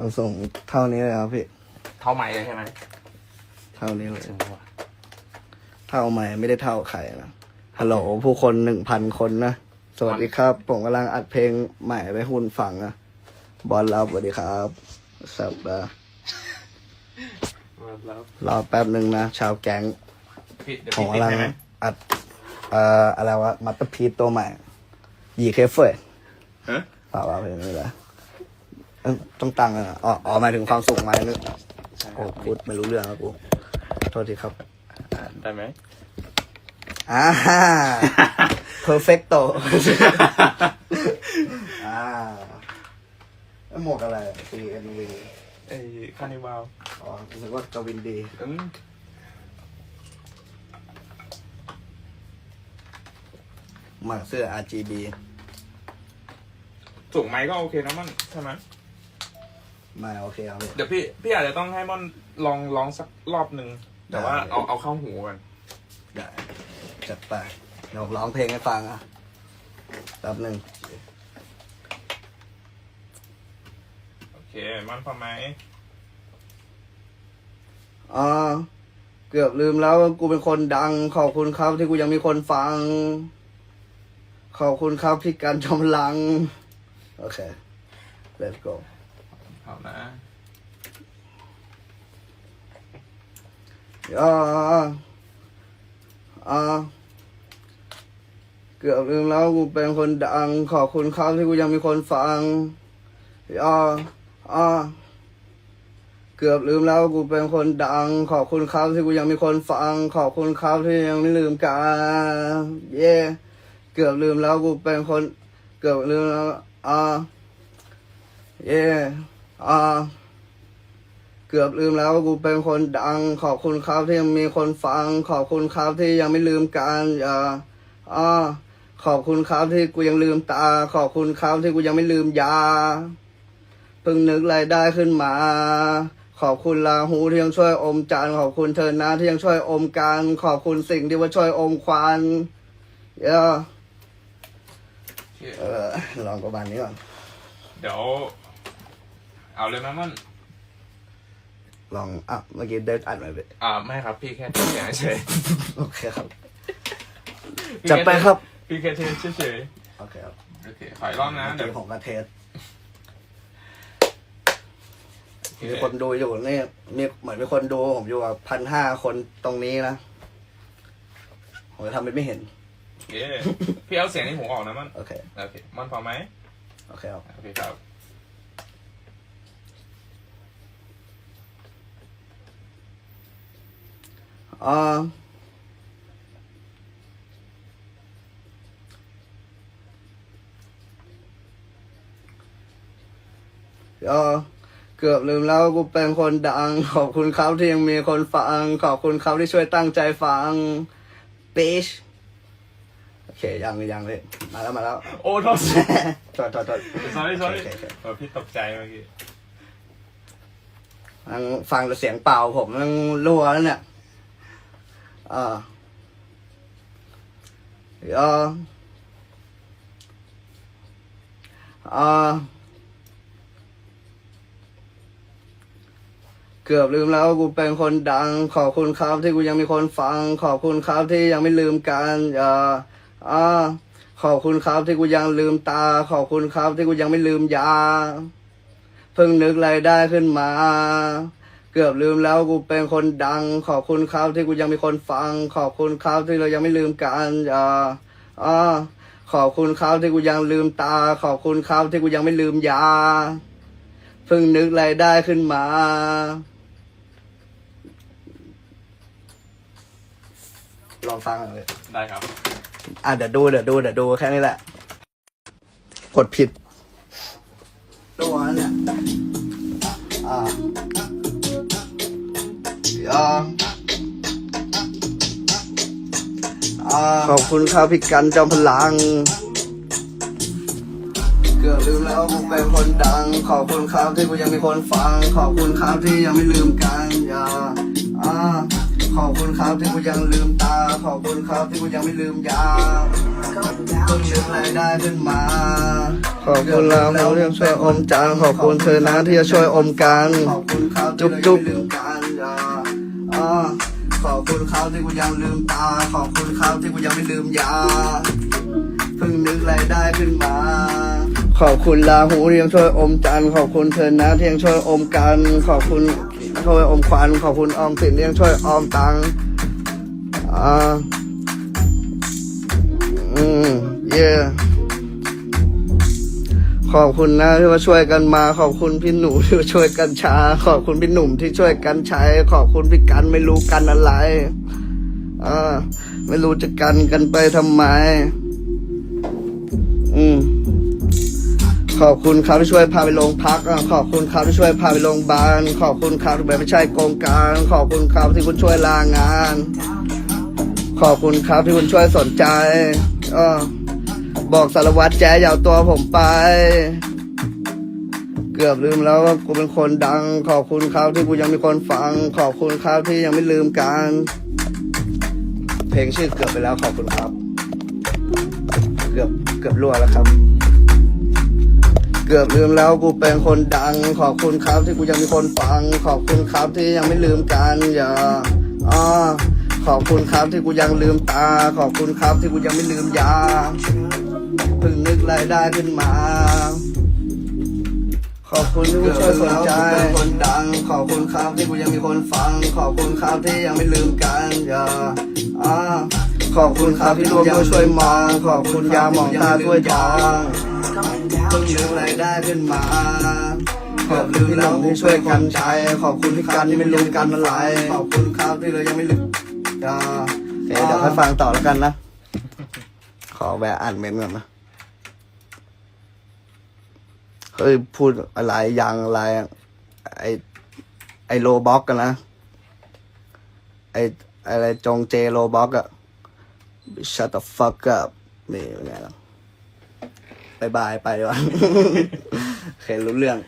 เราส่งเท่านี้เลยครับพี่ เท่าไม้เลยใช่ไหมเท่านี้เลย ถึงว่ะเท่าไหมไม่ได้เท่าใครนะฮัลโหลผู้คนหนึ่งพันคนนะ สวัสดีครับ ผมกำลังอัดเพลงใหม่ไปหุ่นฟังนะบอลรับสวัสดีครับสับนะแล้วรอแป๊บหนึ่งนะ ชาวแก๊ง พี่เดี๋ยวผมพี่ติดกำลังใช่ไหมอัด เอ่อ อะไรวะ มัตเตอร์พีตัวใหม่ยีเคฟเฟยฮะ เปล่าเปล่าเพลงนี้แหละ เอ้ยต้องตังค์อะอ๋ออ๋อหมายถึงความสุขไหมนึกใช่คโอ้รับพูดไม่รู้เรื่องครับกูโทษทีครับอ่าได้ไหมอ่า perfecto อ่าแล้วหมวกอะไร CNV ไอ้คานิวาลอ๋อรู้สึกว่ากวินดี อืมหมาเสื้อ RGB สูงไหมก็โอเคนะมันใช่ไหม มาโอเคครับพี่ เดี๋ยวพี่พี่อาจจะต้องให้มันลองร้องสักรอบหนึ่งแต่ว่าได้ เอาเอาเข้าหูกันได้จัดไปเดี๋ยวผมร้องเพลงให้ฟังอะแป๊บหนึ่งโอเคมันพอไหมอ่าเกือบลืมแล้วว่ากูเป็นคนดัง ขอบคุณครับที่กูยังมีคนฟัง ขอบคุณครับที่การจอมพลัง โอเค let's go เอานะอ่าอ่าเกือบลืมแล้วกูเป็นคนดัง ขอบคุณครับที่กูยังมีคนฟังอ่าอ่าเกือบลืมแล้วกูเป็นคนดัง ขอบคุณครับที่กูยังมีคนฟัง ขอบคุณครับที่ยังไม่ลืมกันเย่เกือบลืมแล้วกูเป็นคน เกือบลืมแล้วอ่าเย่ อ่าเกือบลืมแล้วกูเป็นคนดัง ขอบคุณครับที่ยังมีคนฟัง ขอบคุณครับที่ยังไม่ลืมกันอย่าอ่าขอบคุณครับที่กูยังลืมตา ขอบคุณครับที่กูยังไม่ลืมยาเพิ่งนึกรายได้ขึ้นมา ขอบคุณลาหูที่ยังช่วยอมจานขอบคุณเธอนะที่ยังช่วยอมกันขอบคุณสิ่งที่ว่าช่วยอมควันเย่าโอเคเออลองประมาณนี้ก่อน เดี๋ยว เอาเลยไหมมันลองอะเมื่อกี้ได้อัดไหมเว้ยอ่าไม่ครับพี่แค่เทสเฉยโอเคครับๆจัดไปครับ พี่แค่เทสเฉยโอเคครับๆโอเคขออีกรอบนะเดี๋เดี๋ยยววผมก็เทสโอเคมีคนดูอยู่นี่มีเหมือนมีคนดูผมอยู่กับพันห้าคนตรงนี้นะผมจะทำเป็นไม่เห็น โอเคพี่เอาเสียงในหูออกนะมันโอเค โอเคมันพอไหมโอเคครับ โอเคครับ อ่าอ่าเกือบลืมแล้วว่ากูเป็นคนดัง ขอบคุณครับที่ยังมีคนฟัง ขอบคุณครับที่ช่วยตั้งใจฟังปิชโอเค ยังยังเลย มาแล้วมาแล้ว โอ้โทษถอดถอดถอด sorry sorry โอเคโอเค เออพี่ตกใจเมื่อกี้ ฟังฟังแต่เสียงเปล่าผมมันรั่วแล้วเนี่ย อ่าอ่าอ่าเกือบลืมแล้วกูเป็นคนดัง ขอบคุณครับที่กูยังมีคนฟัง ขอบคุณครับที่ยังไม่ลืมกันอ่าอ่าขอบคุณครับที่กูยังลืมตา ขอบคุณครับที่กูยังไม่ลืมยา เพิ่งนึกรายได้ขึ้นมา เกือบลืมแล้วกูเป็นคนดัง ขอบคุณครับที่กูยังมีคนฟัง ขอบคุณครับที่เรายังไม่ลืมกันอ่าอ่าขอบคุณครับที่กูยังลืมตา ขอบคุณครับที่กูยังไม่ลืมยาเพิ่งนึกรายได้ขึ้นมา ลองฟังหน่อยเลยได้ครับ อะเดี๋ยวดูเดี๋ยวดูเดี๋ยวดูแค่นี้แหละ กดผิด ขอบคุณครับพี่กันจอมพลัง เกือบลืมแล้วกูเป็นคนดัง ขอบคุณครับที่กูยังมีคนฟัง ขอบคุณครับที่ยังไม่ลืมกันอย่าอ่าขอบคุณครับที่กูยังลืมตา ขอบคุณครับที่กูยังไม่ลืมยาเพิ่งนึกอะไรได้ขึ้นมา ขอบคุณเราที่ยังช่วยอมจานขอบคุณเธอนะที่จะช่วยอมกันขอบคุณครับจุ๊บจุ๊บ ขอบคุณครับที่กูยังลืมตา ขอบคุณครับที่กูยังไม่ลืมยา เพิ่งนึกอะไรได้ขึ้นมา ขอบคุณลาหูที่ยังช่วยอมจัน ขอบคุณเธอนะที่ยังช่วยอมกัน ขอบคุณช่วยอมควัน ขอบคุณออมสินที่ยังช่วยออมตังอ่าอืมเย่ ขอบคุณนะที่มาช่วยกันมาขอบคุณพี่หนูที่มาช่วยกันช้า ขอบคุณพี่หนุ่มที่ช่วยกันใช้ ขอบคุณพี่กันไม่รู้กันอะไรอ่าไม่รู้จะกันกันไปทำไม อืมขอบคุณครับที่ช่วยพาไปโรงพักอะขอบคุณครับที่ช่วยพาไปโรงพยาบาล ขอบคุณครับที่แบบไม่ใช่โกงการ ขอบคุณครับที่คุณช่วยลางาน ขอบคุณครับที่คุณช่วยสนใจอ่า บอกสารวัตรแจ๊อย่าเอาตัวผมไป เกือบลืมแล้วว่ากูเป็นคนดัง ขอบคุณครับที่กูยังมีคนฟัง ขอบคุณครับที่ยังไม่ลืมกัน เพลงชื่อเกือบไปแล้วขอบคุณครับ เกือบเกือบรั่วแล้วครับ เกือบลืมแล้วกูเป็นคนดัง ขอบคุณครับที่กูยังมีคนฟัง ขอบคุณครับที่ยังไม่ลืมกันอย่าอ่าขอบคุณครับที่กูยังลืมตา ขอบคุณครับที่กูยังไม่ลืมยา เพิ่งนึกรายได้ขึ้นมา ขอบคุณที่กูช่วยสนใจคนดัง ขอบคุณครับที่กูยังมีคนฟัง ขอบคุณครับที่ยังไม่ลืมกันอย่าอ่าขอบคุณครับที่ร่วมด้วยช่วยมอง ขอบคุณยาหมองตาด้วยจองเพิ่งนึกอะไรได้ขึ้นมาขอบคุณพี่น้องที่ช่วยกันใช้ขอบคุณพี่กันที่ไม่ลืมกันอะไรขอบคุณครับที่เรายังไม่ลืมอ่าเดี๋ยวให้ฟังต่อแล้วกันนะ อแวะอ่านเมนต์ก่อนนะ เฮ้ย พูดอะไรยังอะไร ไอไอโลบ็อกกันนะ ไออะไรจงเจโลบ็อกอะ shut the fuck up นี่เป็นไงล่ะบายบาย ไปดีกว่าโอเครู้เรื่อง